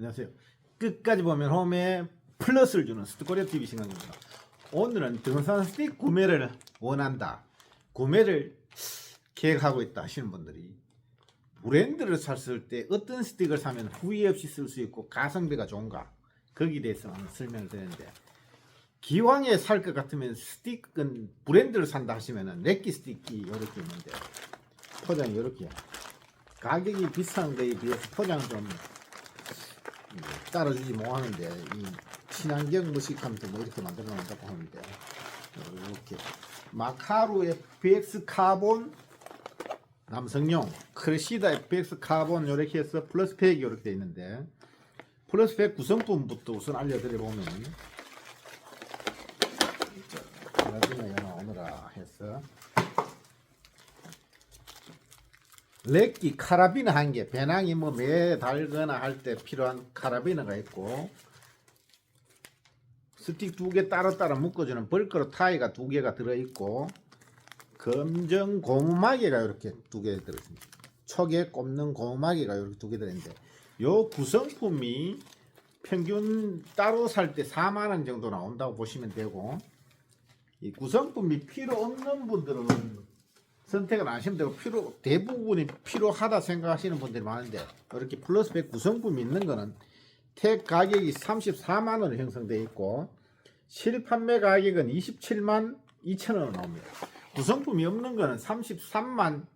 안녕하세요. 끝까지 보면 홈에 플러스를 주는 스트코리아 TV 시간입니다. 오늘은 등산 스틱 구매를 원한다. 구매를 계획하고 있다 하시는 분들이 브랜드를 샀을 때 어떤 스틱을 사면 후회 없이 쓸 수 있고 가성비가 좋은가 거기에 대해서 설명을 드리는데 기왕에 살 것 같으면 스틱은 브랜드를 산다 하시면은 렉기 스틱이 이렇게 있는데 포장이 이렇게 가격이 비싼 거에 비해서 포장 좀 음, 따라주지 못하는데 이 친환경 무식함도 뭐 이렇게 만들어 놓는다고 하는데 이렇게 마카루 FX 카본 남성용 크레시다 FX 카본 이렇게 해서 플러스 팩이 이렇게 돼 있는데 플러스 팩 구성품부터 우선 알려드려 보면 나중에 연화 오느라 해서 렉기 카라비너 한 개, 배낭이 뭐 매 달거나 할 때 필요한 카라비너가 있고. 스틱 두 개 따로따로 묶어주는 벌크로 타이가 두 개가 들어있고. 검정 고무마개가 이렇게 두 개 들어있습니다. 촉에 꼽는 고무마개가 이렇게 두 개 들어있는데 요 구성품이 평균 따로 살 때 4만 원 정도 나온다고 보시면 되고. 이 구성품이 필요 없는 분들은 선택을 안 하시면 되고 필요 대부분이 필요하다 생각하시는 분들이 많은데 이렇게 플러스 100 구성품이 있는 거는 택 가격이 34만 원으로 형성되어 있고 실판매 가격은 27만 2천 원 나옵니다. 구성품이 없는 거는 33만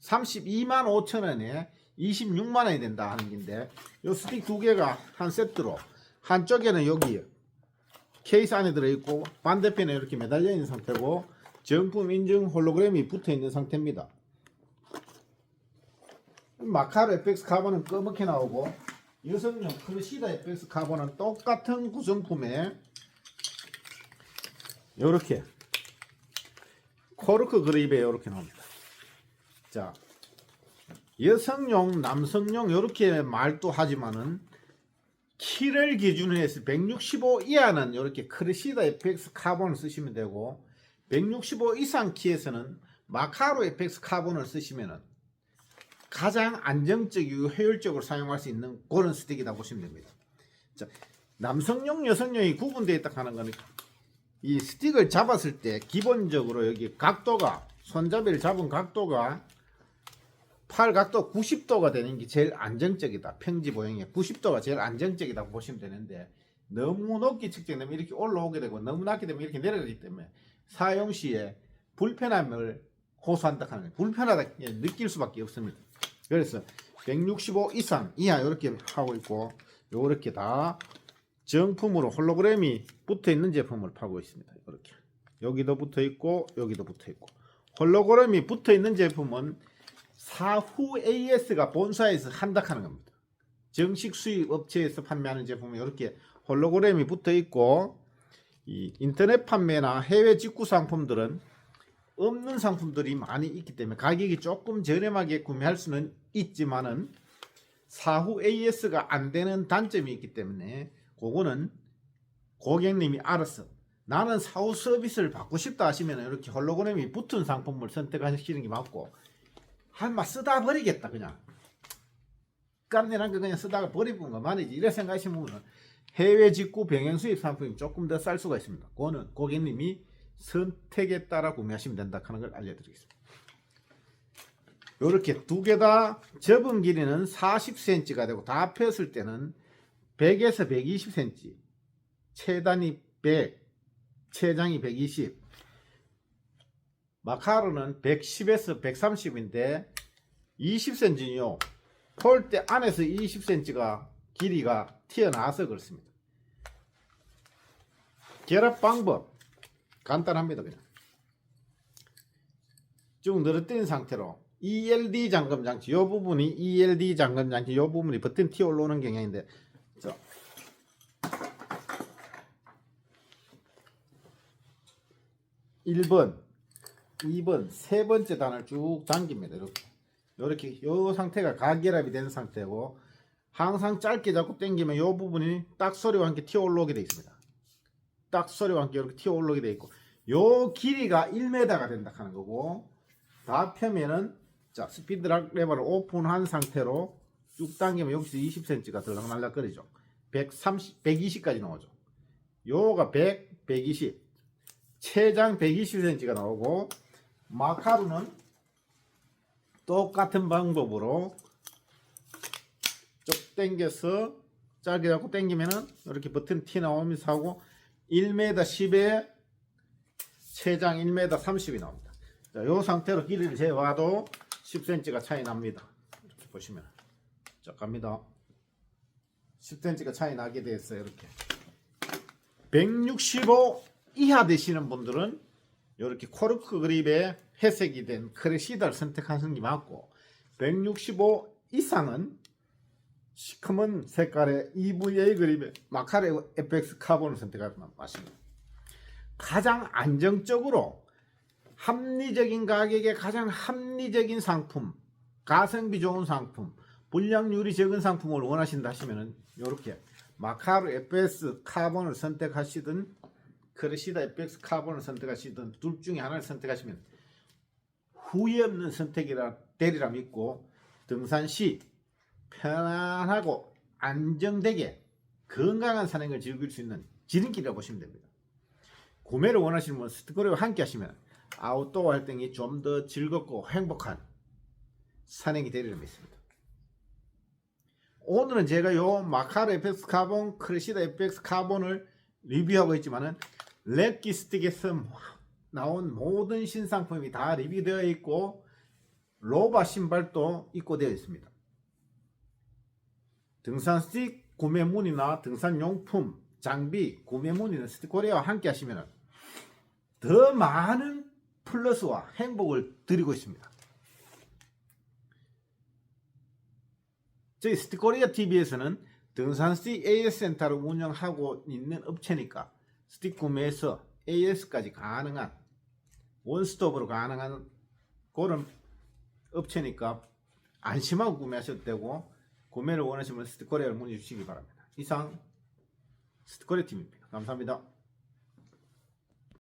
32만 5천 원에 26만 원이 된다 하는 건데 요 스틱 두 개가 한 세트로 한쪽에는 여기 케이스 안에 들어있고 반대편에 이렇게 매달려 있는 상태고 정품 인증 홀로그램이 붙어 있는 상태입니다. 마카로 FX 카본은 검게 나오고 여성용 크루시다 FX 카본은 똑같은 구성품에 이렇게 코르크 그립에 이렇게 나옵니다. 자 여성용 남성용 이렇게 말도 하지만은 키를 기준으로 해서 165 이하는 이렇게 크루시다 FX 카본을 쓰시면 되고 165 이상 키에서는 마카로 FX 카본을 쓰시면은 가장 안정적이고 효율적으로 사용할 수 있는 그런 스틱이다 보시면 됩니다. 자, 남성용, 여성용이 구분되어 있다 하는 거는 이 스틱을 잡았을 때 기본적으로 여기 각도가 손잡이를 잡은 각도가 팔 각도 90도가 되는 게 제일 안정적이다. 평지 보행에 90도가 제일 안정적이라고 보시면 되는데 너무 높게 측정되면 이렇게 올라오게 되고 너무 낮게 되면 이렇게 내려가기 때문에 사용 시에 불편함을 호소한다 하는. 불편하다 예, 느낄 수밖에 없습니다. 그래서 165 이상 이하 이렇게 하고 있고 이렇게 다 정품으로 홀로그램이 붙어 있는 제품을 파고 있습니다. 이렇게 여기도 붙어 있고 여기도 붙어 있고 홀로그램이 붙어 있는 제품은 사후 AS가 본사에서 한다 하는 겁니다. 정식 수입 업체에서 판매하는 제품은 이렇게 홀로그램이 붙어 있고 이 인터넷 판매나 해외 직구 상품들은 없는 상품들이 많이 있기 때문에 가격이 조금 저렴하게 구매할 수는 있지만은 사후 AS가 안 되는 단점이 있기 때문에 그거는 고객님이 알아서 나는 사후 서비스를 받고 싶다 하시면 이렇게 홀로그램이 붙은 상품을 선택하시는 게 맞고 한마 쓰다 버리겠다 그냥. 깜내란 거 그냥 쓰다가 버리는 것만이지. 이래 생각하시면 해외 직구 병행 수입 상품이 조금 더 쌀 수가 있습니다. 그거는 고객님이 선택에 따라 구매하시면 된다 하는 걸 알려드리겠습니다. 이렇게 두 개 다 접은 길이는 40cm가 되고 다 폈을 때는 100에서 120cm, 최단이 100, 최장이 120, 마카로는 110에서 130인데 20cm요. 폴대 안에서 20cm가 길이가 튀어나와서 그렇습니다. 결합 방법 간단합니다. 그냥 쭉 늘어뜨린 상태로 ELD 잠금 장치 이 부분이 ELD 잠금 장치 이 부분이 버튼 튀어 올라오는 경향인데 자. (1번) 2번 세 번째 단을 쭉 당깁니다 이렇게 이렇게 요 상태가 가결합이 된 상태고 항상 짧게 잡고 당기면 요 부분이 딱 소리와 함께 튀어 올라오게 되어 있습니다 딱 소리와 함께 이렇게 튀어 올라오게 되어 있고 요 길이가 1m가 된다 하는 거고 다 펴면은 자 스피드락 레버를 오픈한 상태로 쭉 당기면 여기서 20cm가 들락날락거리죠. 130, 120까지 나오죠. 요가 100, 120, 최장 120cm가 나오고 마카루는 똑같은 방법으로 쭉 당겨서 짧게 잡고 당기면은 이렇게 버튼 티 나오면서 하고 1m 10에 최장 1m 30이 나옵니다. 자, 요 상태로 길이를 재봐도 10cm가 차이 납니다. 이렇게 보시면 자 갑니다. 10cm가 차이 나게 됐어요. 이렇게 165 이하 되시는 분들은 이렇게 코르크 그립에 회색이 된 크레시다를 선택하는 게 맞고 165 이상은 시커먼 색깔의 EVA 그립에 마카레 FX 카본을 선택하는 게 맞습니다. 가장 안정적으로 합리적인 가격에 가장 합리적인 상품, 가성비 좋은 상품, 불량률이 적은 상품을 원하신다 하시면은 이렇게 마카로 FS 카본을 선택하시든 크레시다 FX 카본을 선택하시든 둘 중에 하나를 선택하시면 후회 없는 선택이라 되리라 믿고 등산 시 편안하고 안정되게 건강한 산행을 즐길 수 있는 지름길이라고 보시면 됩니다. 구매를 원하시는 분은 스티커리와 함께 하시면 아웃도어 활동이 좀 더 즐겁고 행복한 산행이 되리라 믿습니다. 오늘은 제가 요 마카르 FX 카본, 크레시다 FX 카본을 리뷰하고 있지만은 렉기 스틱에서 나온 모든 신상품이 다 리뷰되어 있고 로바 신발도 입고 되어 있습니다. 등산 스틱 구매 문의나 등산 용품, 장비 구매 문의는 스티코리아와 함께 하시면 더 많은 플러스와 행복을 드리고 있습니다. 저희 스티코리아 TV에서는 등산 스틱 AS 센터를 운영하고 있는 업체니까 스틱 구매에서 AS까지 가능한 원스톱으로 가능한 그런 업체니까 안심하고 구매하셔도 되고 구매를 원하시면 스티코리아를 문의 주시기 바랍니다. 이상 스티코리아 팀입니다. 감사합니다.